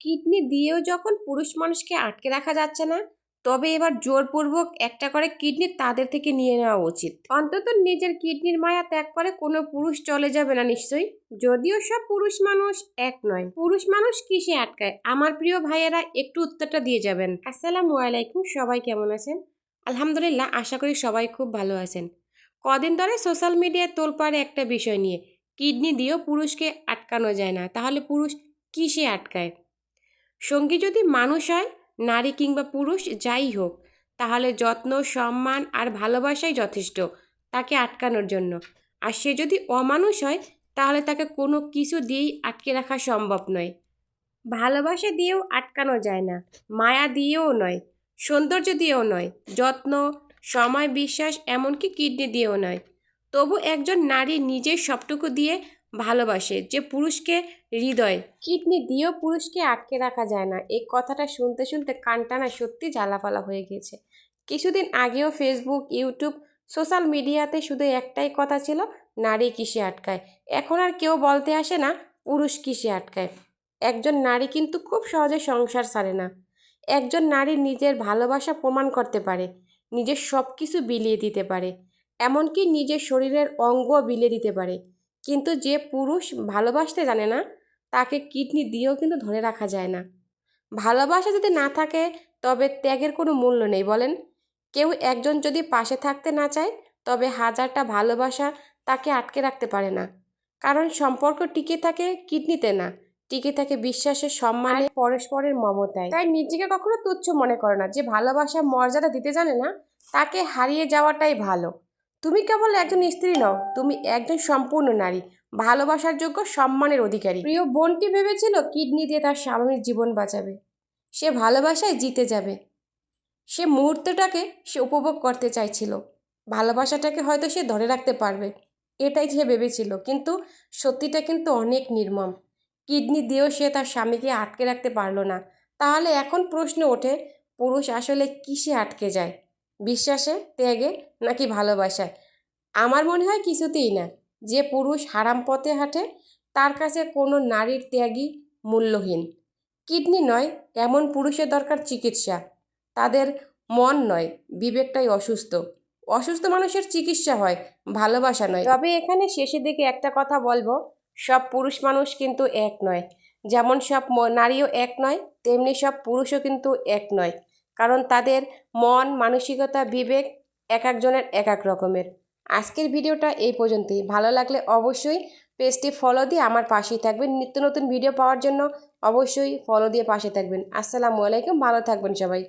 Kidney দিয়েও যখন পুরুষ মানুষকে আটকে রাখা যাচ্ছে না, তবে এবার জোরপূর্বক একটা করে কিডনি তাদের থেকে নিয়ে নেওয়া উচিত। অন্তত নিজের কিডনির মায়া ত্যাগ করে কোনো পুরুষ চলে যাবে না নিশ্চয়ই। যদিও সব পুরুষ মানুষ এক নয়। পুরুষ মানুষ কিসে আটকায়? আমার প্রিয় ভাইয়েরা, একটু উত্তরটা দিয়ে যাবেন। আসসালামু আলাইকুম, সবাই কেমন আছেন? আলহামদুলিল্লাহ, আশা করি সবাই খুব ভালো আছেন। কদিন ধরে সোশ্যাল মিডিয়ায় তোলপাড়ে একটা বিষয় নিয়ে, কিডনি দিয়েও পুরুষকে আটকানো যায় না। তাহলে পুরুষ কিসে আটকায়? সঙ্গী যদি মানুষ হয়, নারী কিংবা পুরুষ যাই হোক, তাহলে যত্ন, সম্মান আর ভালোবাসাই যথেষ্ট তাকে আটকানোর জন্য। আর সে যদি অমানুষ হয়, তাহলে তাকে কোনো কিছু দিয়েই আটকে রাখা সম্ভব নয়। ভালোবাসা দিয়েও আটকানো যায় না, মায়া দিয়েও নয়, সৌন্দর্য দিয়েও নয়, যত্ন, সময়, বিশ্বাস, এমনকি কিডনি দিয়েও নয়। তবু একজন নারী নিজের সবটুকু দিয়ে ভালোবাসে, যে পুরুষকে হৃদয়, কিডনি দিয়েও পুরুষকে আটকে রাখা যায় না। এই কথাটা শুনতে শুনতে কানটানা সত্যি জ্বালাপালা হয়ে গেছে কিছুদিন আগেও ফেসবুক ইউটিউব সোশ্যাল মিডিয়াতে শুধু একটাই কথা ছিল, নারী কিসে আটকায়? এখন আর কেউ বলতে আসে না, পুরুষ কিসে আটকায়? একজন নারী কিন্তু খুব সহজে সংসার সারে না। একজন নারী নিজের ভালোবাসা প্রমাণ করতে পারে, নিজের সব কিছু বিলিয়ে দিতে পারে, এমনকি নিজের শরীরের অঙ্গ বিলিয়ে দিতে পারে। কিন্তু যে পুরুষ ভালোবাসতে জানে না তাকে কিডনি দিয়েও কিন্তু ধরে রাখা যায় না। ভালোবাসা যদি না থাকে তবে ত্যাগের কোনো মূল্য নেই বলেন। কেউ একজন যদি পাশে থাকতে না চায় তবে হাজারটা ভালোবাসা তাকে আটকে রাখতে পারে না। কারণ সম্পর্ক টিকে থাকে কিডনিতে না টিকে থাকে বিশ্বাসের সম্মানে পরস্পরের মমতায়। তাই নিজেকে কখনো তুচ্ছ মনে করে না যে ভালোবাসা মর্যাদা দিতে জানে না তাকে হারিয়ে যাওয়াটাই ভালো। তুমি কেবল একজন স্ত্রী নও, তুমি একজন সম্পূর্ণ নারী, ভালোবাসার যোগ্য, সম্মানের অধিকারী। প্রিয় বোনটি ভেবেছিল? কিডনি দিয়ে তার স্বামীর জীবন বাঁচাবে। সে ভালোবাসায় জিতে যাবে। সে মুহূর্তটাকে সে উপভোগ করতে চাইছিল। ভালোবাসাটাকে হয়তো সে ধরে রাখতে পারবে, এটাই সে ভেবেছিল। কিন্তু সত্যিটা কিন্তু অনেক নির্মম। কিডনি দিয়েও সে তার স্বামীকে আটকে রাখতে পারল না। তাহলে এখন প্রশ্ন ওঠে, পুরুষ আসলে কিসে আটকে যায়? বিশ্বাসে ত্যাগে নাকি ভালোবাসায় আমার মনে হয় কিছুতেই না। যে পুরুষ হারাম পথে হাঁটে, তার কাছে কোনো নারীর ত্যাগই মূল্যহীন। কিডনি নয়, এমন পুরুষের দরকার চিকিৎসা। তাদের মন নয়, বিবেকটাই অসুস্থ। অসুস্থ মানুষের চিকিৎসা হয়, ভালোবাসা নয়। তবে এখানে শেষের দিকে একটা কথা বলব। সব পুরুষ মানুষ কিন্তু এক নয়। যেমন সব নারীও এক নয়, তেমনি সব পুরুষও কিন্তু এক নয়। কারণ তাদের মন, মানসিকতা, বিবেক এক একজনের এক এক রকমের। আজকের ভিডিওটা এই পর্যন্তই। ভালো লাগলে অবশ্যই পেজটি ফলো দিয়ে আমার পাশেই থাকবেন। নিত্য নতুন ভিডিও পাওয়ার জন্য অবশ্যই ফলো দিয়ে পাশে থাকবেন। আসসালামু আলাইকুম। ভালো থাকবেন সবাই।